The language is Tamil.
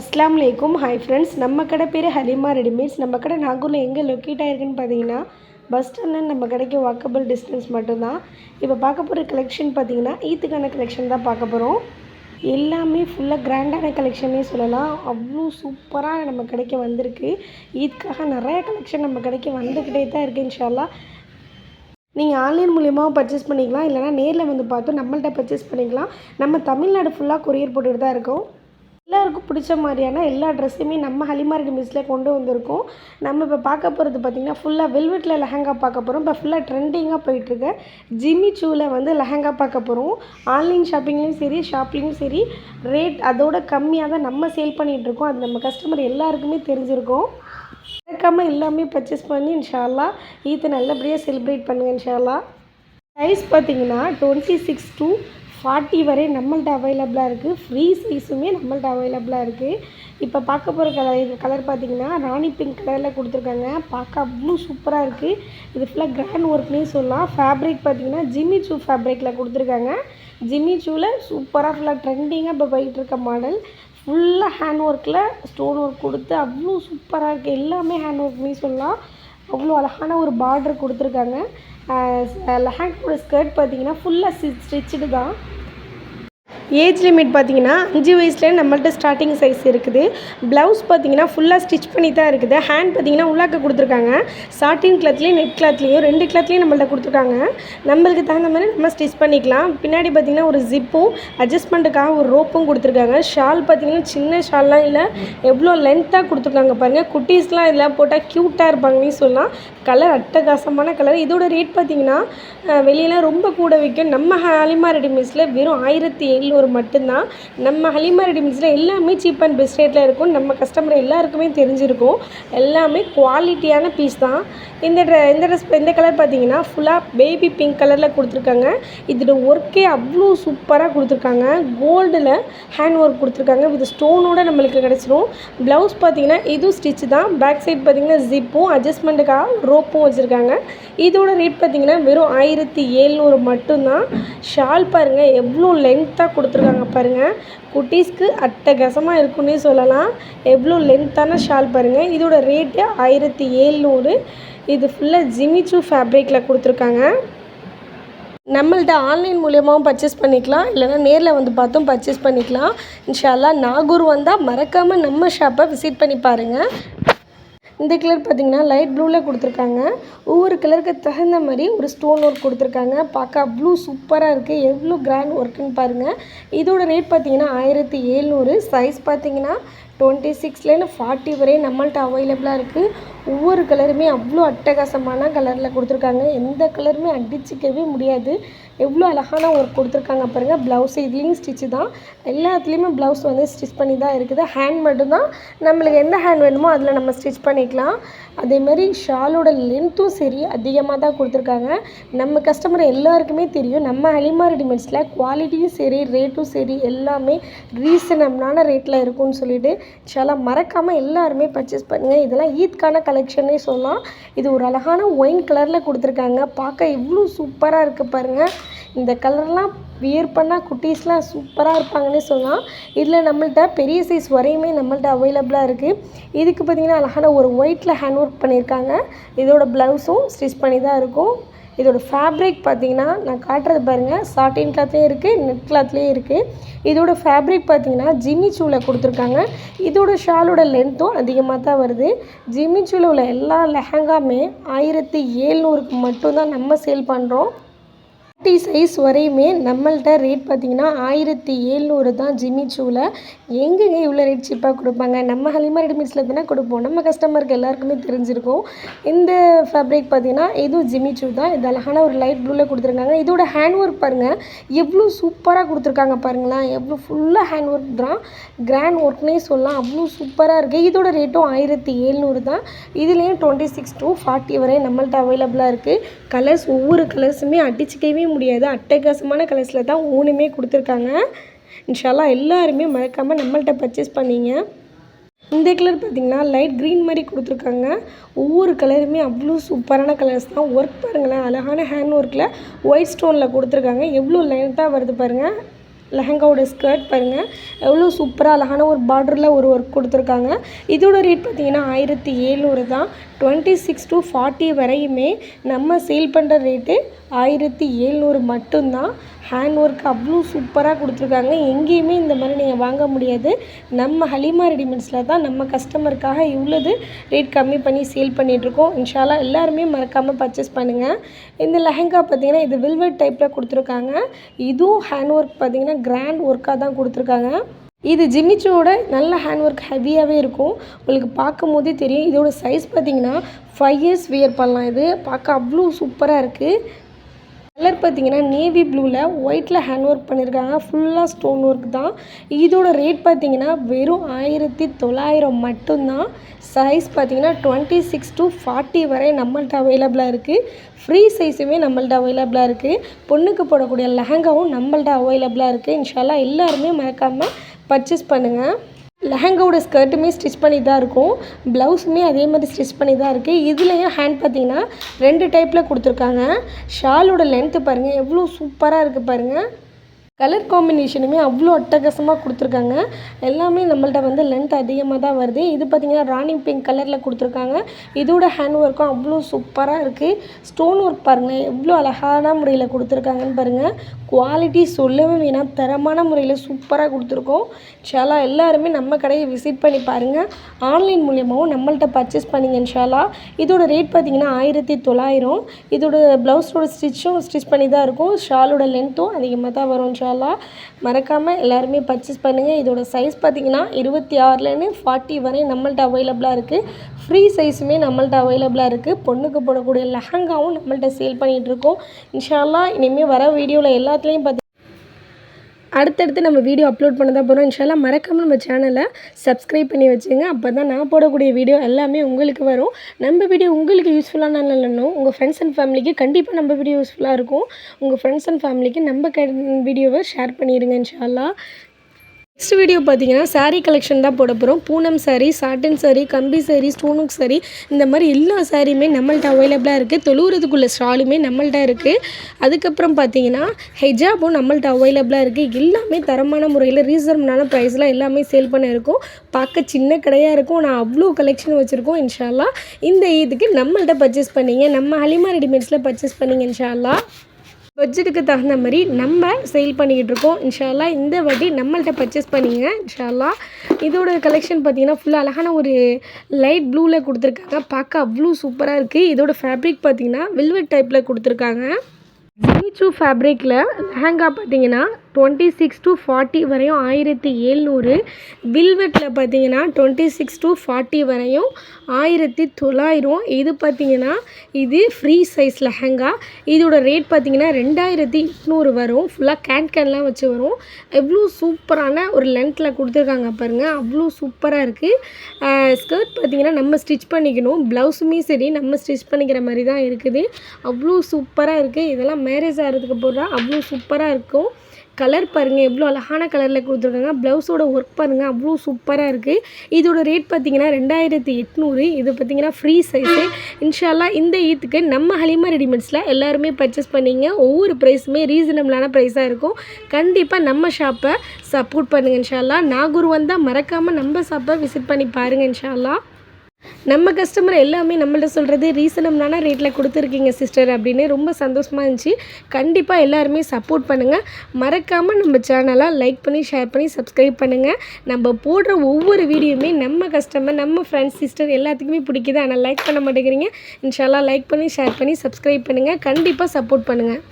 அஸ்லாம் வலைக்கும் ஹாய் ஃப்ரெண்ட்ஸ் நம்ம கடை பேர் ஹலிமா ரெடிமேட்ஸ். நம்ம கடை நாகூரில் எங்கே லொக்கேட் ஆகிருக்குன்னு பார்த்தீங்கன்னா பஸ் ஸ்டாண்ட்லேருந்து நம்ம கடைக்கு வாக்கபிள் டிஸ்டன்ஸ் மட்டும்தான். இப்போ பார்க்க போகிற கலெக்ஷன் பார்த்தீங்கன்னா ஈத்துக்கான கலெக்ஷன் தான் பார்க்க போகிறோம் எல்லாமே ஃபுல்லாக கிராண்டான கலெக்ஷனே சொல்லலாம். அவ்வளோ சூப்பராக நம்ம கடைக்கு வந்திருக்கு. ஈத்க்காக நிறைய கலெக்ஷன் நம்ம கடைக்கு வந்துக்கிட்டே தான் இருக்குது இன்ஷால்லா நீங்கள் ஆன்லைன் மூலியமாகவும் பர்ச்சேஸ் பண்ணிக்கலாம். இல்லைனா நேரில் வந்து பார்த்து நம்மள்கிட்ட பர்ச்சேஸ் பண்ணிக்கலாம். நம்ம தமிழ்நாடு ஃபுல்லாக கொரியர் போட்டுகிட்டு தான் இருக்கோம். எல்லாருக்கும் பிடிச்ச மாதிரியான எல்லா ட்ரெஸ்ஸுமே நம்ம ஹலிமா மிஸ்ஸில் கொண்டு வந்திருக்கோம். நம்ம இப்போ பார்க்க போகிறது பார்த்திங்கன்னா ஃபுல்லாக வெல்வெட்டில் லெஹங்கா பார்க்க போகிறோம் இப்போ ஃபுல்லாக ட்ரெண்டிங்காக போயிட்டுருக்கு. ஜிம்மி சூவில் வந்து லெஹங்கா பார்க்க போகிறோம் ஆன்லைன் ஷாப்பிங்லேயும் சரி ஷாப்லேயும் சரி ரேட் அதோட கம்மியாக தான் நம்ம சேல் பண்ணிகிட்ருக்கோம் அது நம்ம கஸ்டமர் எல்லாருக்குமே தெரிஞ்சிருக்கோம். மறக்காமல் எல்லாமே பர்ச்சேஸ் பண்ணி இன்ஷால்லா ஈத்தை நல்லபடியாக செலிப்ரேட் பண்ணுங்கள் இன்ஷால்லா. ப்ரைஸ் பார்த்தீங்கன்னா டுவெண்ட்டி சிக்ஸ் டூ ஃபார்ட்டி வரை நம்மள்ட்ட அவைலபிளாக இருக்குது ஃப்ரீ சைஸுமே நம்மள்ட்ட அவைலபிளாக இருக்குது இப்போ பார்க்க போகிற கலர் இது கலர் பார்த்தீங்கன்னா ராணி பிங்க் கலரில் கொடுத்துருக்காங்க. பார்க்க அவ்வளோ சூப்பராக இருக்குது இது ஃபுல்லாக கிராண்ட் ஒர்க்னே சொல்லலாம். ஃபேப்ரிக் பார்த்தீங்கன்னா ஜிம்மி சூ ஃபேப்ரிக்கில் கொடுத்துருக்காங்க. ஜிம்மி சூவில் சூப்பராக ஃபுல்லாக ட்ரெண்டிங்காக இப்போ போயிட்டு இருக்க மாடல் ஃபுல்லாக ஹேண்ட் ஒர்க்கில் ஸ்டோன் ஒர்க் கொடுத்து அவ்வளோ சூப்பராக இருக்குது எல்லாமே ஹேண்ட் ஒர்க்னே சொல்லலாம். அவ்வளோ அழகான ஒரு பார்டர் கொடுத்துருக்காங்க. லெஹங்காவோட ஸ்கர்ட் பார்த்தீங்கன்னா ஃபுல்லாக ஸ்டி ஸ்டிச்சுடு தான். ஏஜ் லிமிட் பார்த்திங்கன்னா அஞ்சு வயசுலேயே நம்மள்ட்ட ஸ்டார்டிங் சைஸ் இருக்குது. ப்ளவுஸ் பார்த்தீங்கன்னா ஃபுல்லாக ஸ்டிச் பண்ணி தான் இருக்குது. ஹேண்ட் பார்த்தீங்கன்னா உள்ளாக்க கொடுத்துருக்காங்க. சாட்டின் கிளாத்லேயும் நெட் கிளாத்லேயும் ரெண்டு கிளாத்லேயும் நம்மள்ட்ட கொடுத்துருக்காங்க. நம்மளுக்கு தகுந்த மாதிரி நம்ம ஸ்டிச் பண்ணிக்கலாம். பின்னாடி பார்த்திங்கன்னா ஒரு ஜிப்பும் அட்ஜஸ்ட்மெண்ட்டுக்காக ஒரு ரோப்பும் கொடுத்துருக்காங்க. ஷால் பார்த்தீங்கன்னா சின்ன ஷால்லாம் இல்லை. எவ்வளோ லென்த்தாக கொடுத்துருக்காங்க பாருங்கள் குட்டீஸ்லாம் இதில் போட்டால் க்யூட்டாக இருப்பாங்கன்னு சொல்லலாம். கலர் அட்டகாசமான கலர் இதோட ரேட் பார்த்திங்கன்னா வெளியெல்லாம் ரொம்ப கூட விற்கும் நம்ம ஹாலிமா ரெடிமேட்ஸில் வெறும் ஆயிரத்தி எழுநூறு ஒரு மட்டும்தான். நம்ம ஹலிமா ரெடிமேட்ஸில் எல்லாமே சீப் அண்ட் பெஸ்ட் ரேட்டில் இருக்கும். நம்ம கஸ்டமர் எல்லாருக்குமே தெரிஞ்சிருக்கும். எல்லாமே குவாலிட்டியான பீஸ் தான். இந்த ட்ரெ இந்த ட்ரெஸ் இந்த கலர் பார்த்தீங்கன்னா ஃபுல்லாக பேபி பிங்க் கலரில் கொடுத்துருக்காங்க. இதோட ஒர்க்கே அவ்வளோ சூப்பராக கொடுத்துருக்காங்க. கோல்டில் ஹேண்ட் ஒர்க் கொடுத்துருக்காங்க. வித் ஸ்டோனோட நம்மளுக்கு கிடச்சிரும். ப்ளவுஸ் பார்த்தீங்கன்னா இதுவும் ஸ்டிச் தான். பேக் சைட் பார்த்தீங்கன்னா ஜிப்பும் அட்ஜஸ்ட்மெண்ட்டுக்காக ரோப்பும் வச்சுருக்காங்க. இதோட ரேட் பார்த்தீங்கன்னா வெறும் ஆயிரத்தி ஏழ்நூறு மட்டும்தான். ஷால் பாருங்கள் எவ்வளோ லென்த்தாக கொடுத்துருக்காங்க பாருங்கள் குட்டீஸ்க்கு அட்டகாசமாக இருக்குன்னே சொல்லலாம். எவ்வளோ லென்த்தான ஷால் பாருங்கள் இதோட ரேட்டு ஆயிரத்தி ஏழ்நூறு. இது ஃபுல்லாக ஜிமிச்சூ ஃபேப்ரிக்கில் கொடுத்துருக்காங்க. நம்மள்ட்ட ஆன்லைன் மூலியமாகவும் பர்ச்சேஸ் பண்ணிக்கலாம். இல்லைனா நேரில் வந்து பார்த்தும் பர்ச்சேஸ் பண்ணிக்கலாம். இன்ஷால்லா நாகூர் வந்தால் மறக்காமல் நம்ம ஷாப்பை விசிட் பண்ணி பாருங்கள் இந்த கலர் பார்த்திங்கன்னா லைட் ப்ளூவில் கொடுத்துருக்காங்க. ஒவ்வொரு கலருக்கு தகுந்த மாதிரி ஒரு ஸ்டோன் ஒர்க் கொடுத்துருக்காங்க. பார்க்க அவ்வளோ சூப்பராக இருக்குது எவ்வளோ கிராண்ட் ஒர்க்குன்னு பாருங்கள் இதோட ரேட் பார்த்திங்கன்னா ஆயிரத்தி ஏழ்நூறு சைஸ் பார்த்திங்கன்னா டுவெண்ட்டி சிக்ஸ்லேருந்து ஃபார்ட்டி வரை நம்மள்ட்ட அவைலபிளாக இருக்குது ஒவ்வொரு கலருமே அவ்வளோ அட்டகாசமான கலரில் கொடுத்துருக்காங்க. எந்த கலருமே அடிச்சிக்கவே முடியாது. எவ்வளோ அழகான ஒர்க் கொடுத்துருக்காங்க பாருங்கள் ப்ளவுஸ் இதுலேயும் ஸ்டிச்சு தான். எல்லாத்துலேயுமே ப்ளவுஸ் வந்து ஸ்டிச் பண்ணி தான் இருக்குது. ஹேண்ட் மட்டும்தான் நம்மளுக்கு எந்த ஹேண்ட் வேணுமோ அதில் நம்ம ஸ்டிச் பண்ணிக்கலாம். அதேமாதிரி ஷாலோட லென்த்தும் சரி அதிகமாக தான் கொடுத்துருக்காங்க. நம்ம கஸ்டமர் எல்லாருக்குமே தெரியும். நம்ம ஹலிமா ரெடிமேட்ஸில் குவாலிட்டியும் சரி ரேட்டும் சரி எல்லாமே ரீசனபிளான ரேட்டில் இருக்கும்னு சொல்லிட்டு. சில மறக்காமல் எல்லாருமே பர்ச்சேஸ் பண்ணுங்கள் இதெல்லாம் ஈத்கான கலெக்ஷனே சொல்லலாம் இது ஒரு அழகான ஒயின் கலரில் கொடுத்துருக்காங்க. பார்க்க இவ்வளோ சூப்பராக இருக்குது பாருங்கள் இந்த கலர்லாம் வியர் பண்ணால் குட்டீஸ்லாம் சூப்பராக இருப்பாங்கன்னே சொல்லலாம் இதில் நம்மள்ட்ட பெரிய சைஸ் வரையுமே நம்மள்ட்ட அவைலபிளாக இருக்குது இதுக்கு பார்த்திங்கன்னா அழகான ஒரு ஒயிட்டில் ஹேண்ட் ஒர்க் பண்ணியிருக்காங்க. இதோட ப்ளவுஸும் ஸ்டிச் பண்ணி தான் இருக்கும். இதோட ஃபேப்ரிக் பார்த்தீங்கன்னா நான் காட்டுறது பாருங்கள் சாட்டின் கிளாத்லேயும் இருக்குது நெட் கிளாத்லேயும் இருக்குது இதோட ஃபேப்ரிக் பார்த்தீங்கன்னா ஜிம்மி சூவில் கொடுத்துருக்காங்க. இதோட ஷாலோட லென்த்தும் அதிகமாக தான் வருது. ஜிம்மி சூவில் உள்ள எல்லா லெஹங்காமே ஆயிரத்தி ஏழ்நூறுக்கு மட்டும்தான் நம்ம சேல் பண்ணுறோம் ஃபார்ட்டி சைஸ் வரையுமே நம்மள்ட்ட ரேட் பார்த்திங்கன்னா ஆயிரத்தி ஏழ்நூறு தான் ஜிம்மி சூவில் எங்கெங்க இவ்வளோ ரேட் சீப்பாக கொடுப்பாங்க? நம்ம ஹலிமா ரெடிமேட்ஸில் தானே கொடுப்போம். நம்ம கஸ்டமருக்கு எல்லாருக்குமே தெரிஞ்சிருக்கும். இந்த ஃபேப்ரிக் பார்த்திங்கன்னா இதுவும் ஜிம்மி சூ தான். இது அழகான ஒரு லைட் ப்ளூவில் கொடுத்துருக்காங்க. இதோட ஹேண்ட் ஒர்க் பாருங்கள் எவ்வளோ சூப்பராக கொடுத்துருக்காங்க பாருங்களேன். எவ்வளோ ஃபுல்லாக ஹேண்ட் ஒர்க் தான் கிராண்ட் ஒர்க்னே சொல்லலாம். அவ்வளோ சூப்பராக இருக்குது இதோட ரேட்டும் ஆயிரத்தி ஏழ்நூறு தான். இதுலேயும் டுவெண்ட்டி சிக்ஸ் டு ஃபார்ட்டி வரை நம்மள்ட்ட அவைலபிளாக இருக்குது கலர்ஸ் ஒவ்வொரு கலர்ஸுமே அடிச்சுக்கவே முடியாது. அட்டகாசமான கலர்ஸில் தான் ஊனுமே கொடுத்துருக்காங்க. இன்ஷால்லா எல்லாருமே மறக்காமல் நம்மள்ட்ட பர்ச்சேஸ் பண்ணிங்க. இந்த கலர் பார்த்திங்கன்னா லைட் க்ரீன் மாதிரி கொடுத்துருக்காங்க. ஒவ்வொரு கலருமே அவ்வளோ சூப்பரான கலர்ஸ் தான். ஒர்க் பாருங்களேன் அழகான ஹேண்ட் ஒர்க்கில் ஒயிட் ஸ்டோனில் கொடுத்துருக்காங்க. எவ்வளோ லைட்டாக வருது பாருங்கள் லெஹங்காவோட ஸ்கர்ட் பாருங்கள் எவ்வளோ சூப்பராக அழகான ஒரு பார்டரில் ஒரு ஒர்க் கொடுத்துருக்காங்க. இதோட ரேட் பார்த்தீங்கன்னா ஆயிரத்தி ஏழ்நூறு தான். டுவெண்ட்டி சிக்ஸ் டு ஃபார்ட்டி வரையுமே நம்ம சேல் பண்ணுற ரேட்டு ஆயிரத்தி ஏழ்நூறு மட்டும்தான். ஹேண்ட் ஒர்க் அவ்வளோ சூப்பராக கொடுத்துருக்காங்க. எங்கேயுமே இந்த மாதிரி நீங்கள் வாங்க முடியாது. நம்ம ஹலிமா ரெடிமேட்ஸில் தான் நம்ம கஸ்டமருக்காக இவ்வளோது ரேட் கம்மி பண்ணி சேல் பண்ணிகிட்ருக்கோம் இன்ஷாலா எல்லாருமே மறக்காமல் பர்ச்சேஸ் பண்ணுங்கள் இந்த லெஹங்கா பார்த்தீங்கன்னா இது வில்வெட் டைப்பில் கொடுத்துருக்காங்க. இதுவும் ஹேண்ட் ஒர்க் பார்த்தீங்கன்னா கிராண்ட் ஒர்க்காக தான் கொடுத்துருக்காங்க. இது ஜிமிச்சோட நல்ல ஹேண்ட் ஒர்க் ஹெவியாகவே இருக்கும். உங்களுக்கு பார்க்கும் போதே தெரியும். இதோட சைஸ் பார்த்தீங்கன்னா ஃபைவ் இயர்ஸ் வியர் பண்ணலாம் இது. பார்க்க அவ்வளோ சூப்பராக இருக்குது கலர் பார்த்தீங்கன்னா நேவி ப்ளூவில் ஒயிட்டில் ஹேண்ட் ஒர்க் பண்ணியிருக்காங்க. ஃபுல்லாக ஸ்டோன் ஒர்க் தான். இதோட ரேட் பார்த்தீங்கன்னா வெறும் ஆயிரத்தி தொள்ளாயிரம் மட்டும்தான். சைஸ் பார்த்தீங்கன்னா டுவெண்ட்டி சிக்ஸ் டு ஃபார்ட்டி வரை நம்மள்ட்ட அவைலபிளாக இருக்குது ஃப்ரீ சைஸுமே நம்மள்ட்ட அவைலபிளாக இருக்குது பொண்ணுக்கு போடக்கூடிய லெஹங்காவும் நம்மள்ட்ட அவைலபிளாக இருக்குது இன்ஷால்லா எல்லாருமே மறக்காமல் பர்ச்சேஸ் பண்ணுங்கள் லெஹங்காவோட ஸ்கர்ட்டுமே ஸ்டிச் பண்ணி தான் இருக்கும். ப்ளவுஸுமே அதே மாதிரி ஸ்டிச் பண்ணி தான் இருக்குது இதுலேயும் ஹேண்ட் பார்த்தீங்கன்னா ரெண்டு டைப்பில் கொடுத்துருக்காங்க. ஷாலோட லென்த்து பாருங்கள் எவ்வளோ சூப்பராக இருக்குது பாருங்கள் கலர் காம்பினேஷனுமே அவ்வளோ அட்டகாசமாக கொடுத்துருக்காங்க. எல்லாமே நம்மள்ட்ட வந்து லென்த் அதிகமாக தான் வருது. இது பார்த்திங்கன்னா ராணி பிங்க் கலரில் கொடுத்துருக்காங்க. இதோட ஹேண்ட் ஒர்க்கும் அவ்வளோ சூப்பராக இருக்குது ஸ்டோன் ஒர்க் பாருங்கள் எவ்வளோ அழகான முறையில் கொடுத்துருக்காங்கன்னு பாருங்கள் குவாலிட்டி சொல்லவே வேணாம். தரமான முறையில் சூப்பராக கொடுத்துருக்கோம். ஷாலா எல்லாருமே நம்ம கடையை விசிட் பண்ணி பாருங்கள் ஆன்லைன் மூலியமாகவும் நம்மள்ட்ட பர்ச்சேஸ் பண்ணிங்கன்னு ஷாலா இதோட ரேட் பார்த்திங்கன்னா ஆயிரத்தி தொள்ளாயிரம். இதோட ப்ளவுஸோட ஸ்டிச்சும் ஸ்டிச் பண்ணி தான் இருக்கும். ஷாலோட லென்த்தும் அதிகமாக தான் வரும் இன்ஷால்லா மறக்காமல் எல்லாருமே பர்ச்சேஸ் பண்ணுங்கள் இதோட சைஸ் பார்த்திங்கன்னா இருபத்தி ஆறுலேருந்து ஃபார்ட்டி வரை நம்மள்ட்ட அவைலபிளாக இருக்குது ஃப்ரீ சைஸுமே நம்மள்ட்ட அவைலபிளாக இருக்குது பொண்ணுக்கு போடக்கூடிய லெஹங்காவும் நம்மள்ட்ட சேல் பண்ணிகிட்ருக்கோம் இன்ஷால்லா இனிமேல் வர வீடியோவில் எல்லாத்துலேயும் பார்த்தி அடுத்தடுத்து நம்ம வீடியோ அப்லோட் பண்ண தான் போகிறோம் இன்ஷால்லா மறக்காமல் நம்ம சேனலை சப்ஸ்கிரைப் பண்ணி வச்சுங்க அப்போ தான் நான் போடக்கூடிய வீடியோ எல்லாமே உங்களுக்கு வரும். நம்ம வீடியோ உங்களுக்கு யூஸ்ஃபுல்லான இல்லைன்னு உங்கள் ஃப்ரெண்ட்ஸ் அண்ட் ஃபேமிலிக்கு கண்டிப்பாக நம்ம வீடியோ யூஸ்ஃபுல்லாக இருக்கும். உங்கள் ஃப்ரெண்ட்ஸ் அண்ட் ஃபேமிலிக்கு நம்ம க வீடியோவை ஷேர் பண்ணிடுங்க இன்ஷால்லா நெக்ஸ்ட் வீடியோ பார்த்தீங்கன்னா சாரீ கலெக்ஷன் தான் போட போகிறோம் பூனம் சாரீ சாட்டன் சாரீ கம்பி சாரீ ஸ்டோனுக் சாரீ இந்த மாதிரி எல்லா சாரியுமே நம்மள்ட்ட அவைலபிளாக இருக்குது தொழுகிறதுக்குள்ள ஸ்டாலுமே நம்மள்ட்ட இருக்குது அதுக்கப்புறம் பார்த்தீங்கன்னா ஹெஜாபும் நம்மள்ட்ட அவைலபிளாக இருக்குது எல்லாமே தரமான முறையில் ரீசனபிளான ப்ரைஸில் எல்லாமே சேல் பண்ண இருக்கும். பார்க்க சின்ன கடையாக இருக்கும். நான் அவ்வளோ கலெக்ஷன் வச்சுருக்கோம் இன்ஷால்லா இந்த இதுக்கு நம்மள்ட்ட பர்ச்சேஸ் பண்ணீங்க. நம்ம ஹலிமா ரெடிமேட்ஸில் பர்ச்சேஸ் பண்ணீங்க இன்ஷால்லா பட்ஜெட்டுக்கு தகுந்த மாதிரி நம்ம சேல் பண்ணிக்கிட்டு இருக்கோம். இன்ஷால்லா இந்த வாட்டி நம்மள்ட்ட பர்ச்சேஸ் பண்ணிங்க. இன்ஷால்லா இதோட கலெக்ஷன் பார்த்தீங்கன்னா ஃபுல்லாக அழகான ஒரு லைட் ப்ளூவில் கொடுத்துருக்காங்க. பார்க்க அவ்வளோ சூப்பராக இருக்குது இதோட ஃபேப்ரிக் பார்த்தீங்கன்னா வெல்வெட் டைப்பில் கொடுத்துருக்காங்க. ஜீச்சு ஃபேப்ரிக்கில் லெஹங்கா பார்த்தீங்கன்னா டுவெண்ட்டி சிக்ஸ் டு ஃபார்ட்டி வரையும் ஆயிரத்தி ஏழ்நூறு. வில்வெட்டில் பார்த்தீங்கன்னா டுவெண்ட்டி சிக்ஸ் டு ஃபார்ட்டி வரையும் ஆயிரத்தி தொள்ளாயிரம். இது பார்த்தீங்கன்னா இது ஃப்ரீ சைஸ் லெஹங்கா இதோட ரேட் பார்த்தீங்கன்னா ரெண்டாயிரத்தி எட்நூறு வரும். ஃபுல்லாக கேன் கேன்லாம் வச்சு வரும். எவ்வளோ சூப்பரான ஒரு லென்த்தில் கொடுத்துருக்காங்க பாருங்கள் அவ்வளோ சூப்பராக இருக்குது ஸ்கர்ட் பார்த்தீங்கன்னா நம்ம ஸ்டிச் பண்ணிக்கணும். ப்ளவுஸுமே சரி நம்ம ஸ்டிச் பண்ணிக்கிற மாதிரி தான் இருக்குது. அவ்வளோ சூப்பராக இருக்குது இதெல்லாம் மேரேஜ் ஆகிறதுக்கு போடுறா. அவ்வளோ சூப்பராக இருக்கும். கலர் பாருங்கள் எவ்வளோ அழகான கலரில் கொடுத்துருக்காங்க. ப்ளவுஸோட ஒர்க் பாருங்கள் அவ்வளோ சூப்பராக இருக்குது இதோட ரேட் பார்த்தீங்கன்னா ரெண்டாயிரத்தி எட்நூறு. இது பார்த்தீங்கன்னா ஃப்ரீ சைஸு இன்ஷால்லா இந்த ஈத்துக்கு நம்ம ஹலிமா ரெடிமேட்ஸில் எல்லாருமே பர்ச்சேஸ் பண்ணிங்க. ஒவ்வொரு ப்ரைஸுமே ரீசனபிளான ப்ரைஸாக இருக்கும். கண்டிப்பாக நம்ம ஷாப்பை சப்போர்ட் பண்ணுங்கள் இன்ஷால்லா. நாகூர் வந்தால் மறக்காமல் நம்ம ஷாப்பை விசிட் பண்ணி பாருங்கள் இன்ஷால்லா. நம்ம கஸ்டமர் எல்லாமே நம்மள்ட்ட சொல்கிறது ரீசனபிளான ரேட்டில் கொடுத்துருக்கீங்க சிஸ்டர் அப்படின்னு ரொம்ப சந்தோஷமாக இருந்துச்சு. கண்டிப்பாக எல்லாருமே சப்போர்ட் பண்ணுங்கள் மறக்காமல் நம்ம சேனலாக லைக் பண்ணி ஷேர் பண்ணி சப்ஸ்கிரைப் பண்ணுங்கள் நம்ம போடுற ஒவ்வொரு வீடியோவுமே நம்ம கஸ்டமர் நம்ம ஃப்ரெண்ட்ஸ் சிஸ்டர் எல்லாத்துக்குமே பிடிக்குது. ஆனால் லைக் பண்ண மாட்டேங்கிறீங்க. இன்ஷாலாம் லைக் பண்ணி ஷேர் பண்ணி சப்ஸ்கிரைப் பண்ணுங்கள் கண்டிப்பாக சப்போர்ட் பண்ணுங்கள்